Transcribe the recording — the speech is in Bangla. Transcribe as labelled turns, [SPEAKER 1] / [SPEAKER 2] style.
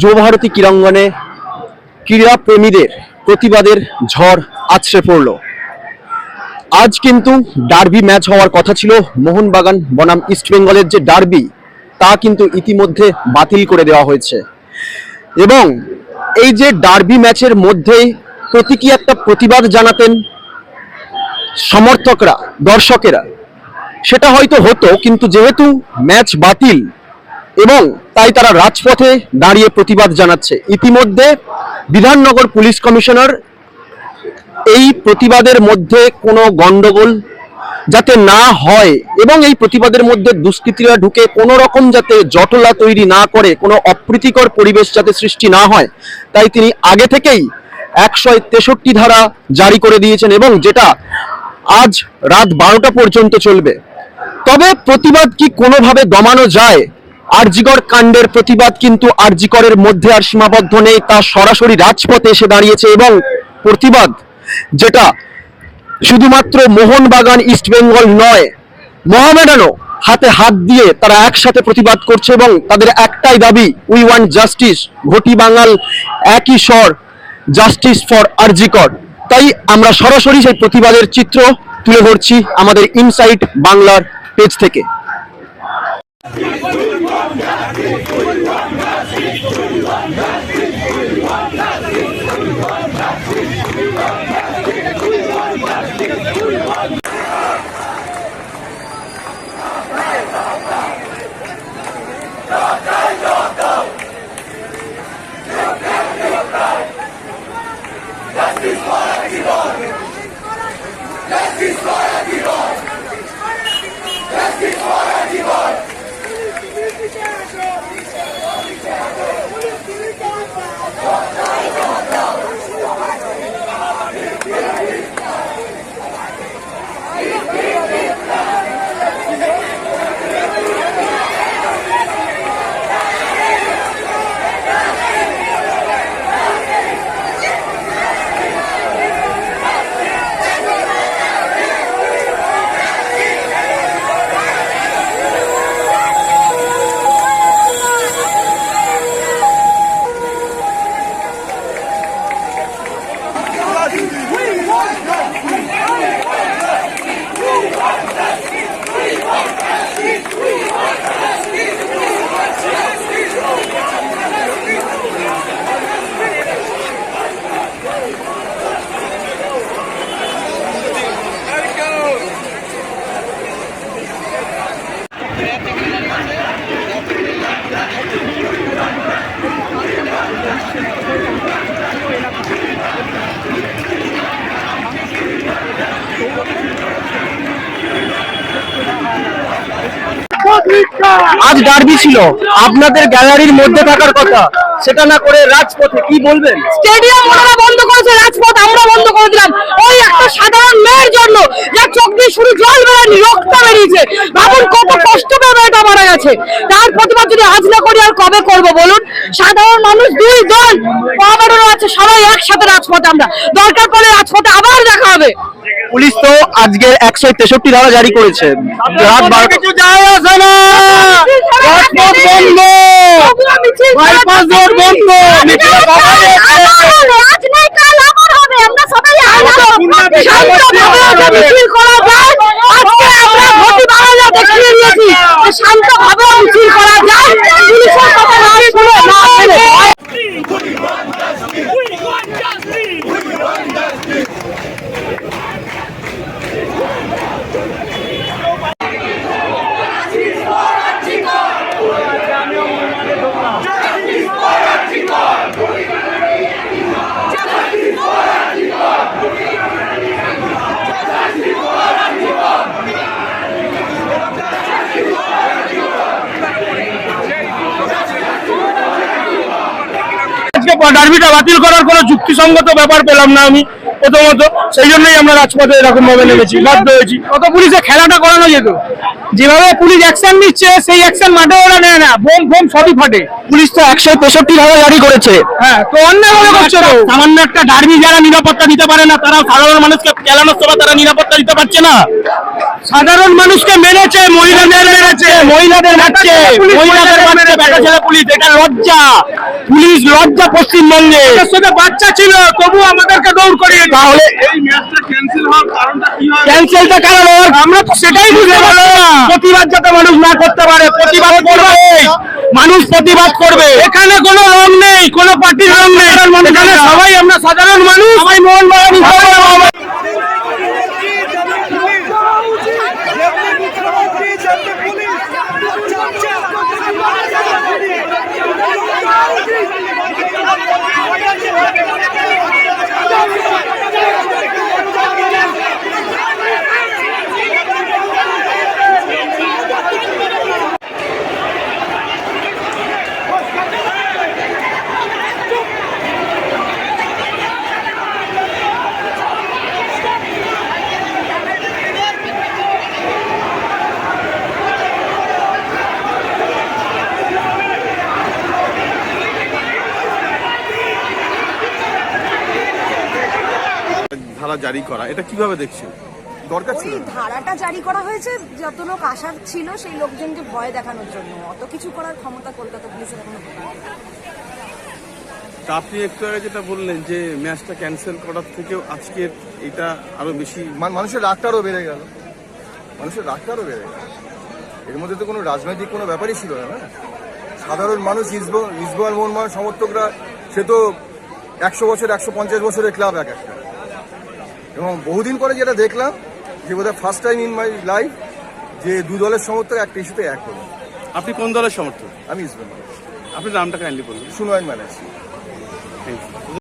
[SPEAKER 1] যুবভারতী ক্রীড়াঙ্গনে ক্রীড়া প্রেমীদের প্রতিবাদের ঝড় আছড়ে পড়ল। আজ কিন্তু ডার্বি ম্যাচ হওয়ার কথা ছিল। মোহনবাগান বনাম ইস্টবেঙ্গলের যে ডার্বি, তা কিন্তু ইতিমধ্যে বাতিল করে দেওয়া হয়েছে। এবং এই যে ডার্বি ম্যাচের মধ্যেই প্রতীকী একটা প্রতিবাদ জানাতেন সমর্থকরা, দর্শকেরা। সেটা হয়তো হতো, কিন্তু যেহেতু ম্যাচ বাতিল এবং তাই তারা রাজপথে দাঁড়িয়ে প্রতিবাদ জানাচ্ছে। ইতিমধ্যে বিধাননগর পুলিশ কমিশনার এই প্রতিবাদের মধ্যে কোনো গন্ডগোল যাতে না হয় এবং এই প্রতিবাদের মধ্যে দুষ্কৃতীরা ঢুকে কোনো রকম যাতে জটলা তৈরি না করে, কোনো অপ্রীতিকর পরিবেশ যাতে সৃষ্টি না হয়, তাই তিনি আগে থেকেই একশো তেষট্টি ধারা জারি করে দিয়েছেন এবং যেটা আজ রাত বারোটা পর্যন্ত চলবে। তবে প্রতিবাদ কি কোনোভাবে দমানো যায় আরজিকর কাণ্ডের প্রতিবাদ কিন্তু আরজিকরের মধ্যে আর সীমাবদ্ধ নেই, তা সরাসরি রাজপথে এসে দাঁড়িয়েছে এবং প্রতিবাদ যেটা শুধুমাত্র মোহনবাগান ইস্টবেঙ্গল নয়, মোহামেডানও হাতে হাত দিয়ে তারা একসাথে প্রতিবাদ করছে এবং তাদের একটাই দাবি উই ওয়ান্ট জাস্টিস ঘটি বাঙাল একই স্বর জাস্টিস ফর আরজিকর। তাই আমরা সরাসরি সেই প্রতিবাদের চিত্র তুলে ধরছি আমাদের ইনসাইট বাংলার পেজ থেকে। Brasil! আজ ডার্বি ছিল। আপনাদের গ্যালারির মধ্যে থাকার কথা। সেটা না করে রাজপথে কি বলবেন?
[SPEAKER 2] স্টেডিয়াম ওনারা বন্ধ করেছে, রাজপথ আমরা বন্ধ করে দিলাম। ওই একটা সাধারণ মেয়ের জন্য যার চোখ দিয়ে শুধু জল বেরোয়নি, রক্ত বেরিয়েছে। ভাবুন কত কষ্ট পেয়ে মেয়েটা মারা গেছে। তার প্রতিবাদ যদি আজ না করি, আর কবে করব বলুন? সাধারণ মানুষ দুই দল মহামারণ আছে, সবাই একসাথে রাজপথে আমরা। দরকার পড়লে রাজপথে আবার দেখা হবে।
[SPEAKER 1] পুলিশ তো আজকের একশো তেষট্টি ধারা জারি করেছে। রাত বারোটা
[SPEAKER 2] কিছু যায় আসে না। রাজপথ বন্ধ। বাইপাস রোড বন্ধ। আজকে শান্তভাবে মিছিল করা যায়। পুলিশের কথা না শুনে না
[SPEAKER 3] ডার্বিটা বাতিল করার কোনো যুক্তিসঙ্গত ব্যাপার পেলাম না আমি প্রথমত। সেই জন্যই আমরা রাজপথে এরকম ভাবে নেমেছি বাধ্য হয়েছি। কত পুলিশে খেলাটা করানো যেত? যেভাবে পুলিশ অ্যাকশন নিচ্ছে সেই অ্যাকশন মাঠে ওরা নেয় না। বোম ফোম সবই ফাটে।
[SPEAKER 1] পুলিশ তো একশো তেষট্টি ধারা জারি করেছে।
[SPEAKER 3] হ্যাঁ তো অন্যায় ভাবে করছে তো। সামান্য একটা ডার্বি যারা নিরাপত্তা দিতে পারে না তারা সাধারণ মানুষকে কেলানোর সময় তারা নিরাপত্তা দিতে পারছে না। সাধারণ মানুষকে মেরেছে মহিলাদের মেরেছে মহিলাদের মারছে মহিলাদের মারছে। বেটা ছেলে পুলিশ এটা লজ্জা। পুলিশ লজ্জা পশ্চিমবঙ্গে। সাথে বাচ্চা ছিল তবু আমাদেরকে দৌড় করিয়ে তাহলে
[SPEAKER 4] এই ম্যাচটা ক্যান্সেল হওয়ার কারণটা কি হয়
[SPEAKER 3] ক্যান্সেলটা কারণ আমরা তো সেটাই বুঝতে পারছি না। প্রতিবাদ যাতে মানুষ না করতে পারে প্রতিবাদ করবে। মানুষ প্রতিবাদ করবে। এখানে কোনো রং নেই কোনো পার্টির রং নেই। এখানে সবাই আমরা সাধারণ মানুষ। সবাই মোহনবাগানি সবাই
[SPEAKER 4] জারি করা এটা কীভাবে দেখছেন? দরকার ছিল
[SPEAKER 5] ওই ধারাটা জারি করা হয়েছে যত লোক আসার ছিল সেই লোকজনকে ভয় দেখানোর জন্য। অত কিছু করার ক্ষমতা কলকাতা পুলিশের এখনও
[SPEAKER 4] তা আপনি একটু আগে যেটা বললেন যে ম্যাচটা ক্যান্সেল করার থেকেও আজকের এটা আরও বেশি
[SPEAKER 6] মান- মানুষের রাগটা আরও বেড়ে গেল। মানুষের রাগটা আরও বেড়ে গেল। এর মধ্যে তো কোনো রাজনৈতিক কোনো ব্যাপারই ছিল না না? সাধারণ মানুষ ইসব- ইসবল মোহনবাগান সমর্থকরা সে তো একশো বছর একশো পঞ্চাশ বছরের ক্লাব এক একটা। এবং বহুদিন পরে যেটা দেখলাম যে বোধহয় first time in my life যে দু দলের সমর্থক একটা ইস্যুতে এক হলো।
[SPEAKER 4] আপনি কোন দলের সমর্থক?
[SPEAKER 6] আমি ইসবল
[SPEAKER 4] আপনি নামটা কাইন্ডলি বলুন।
[SPEAKER 6] সুনয়ন ম্যানেজ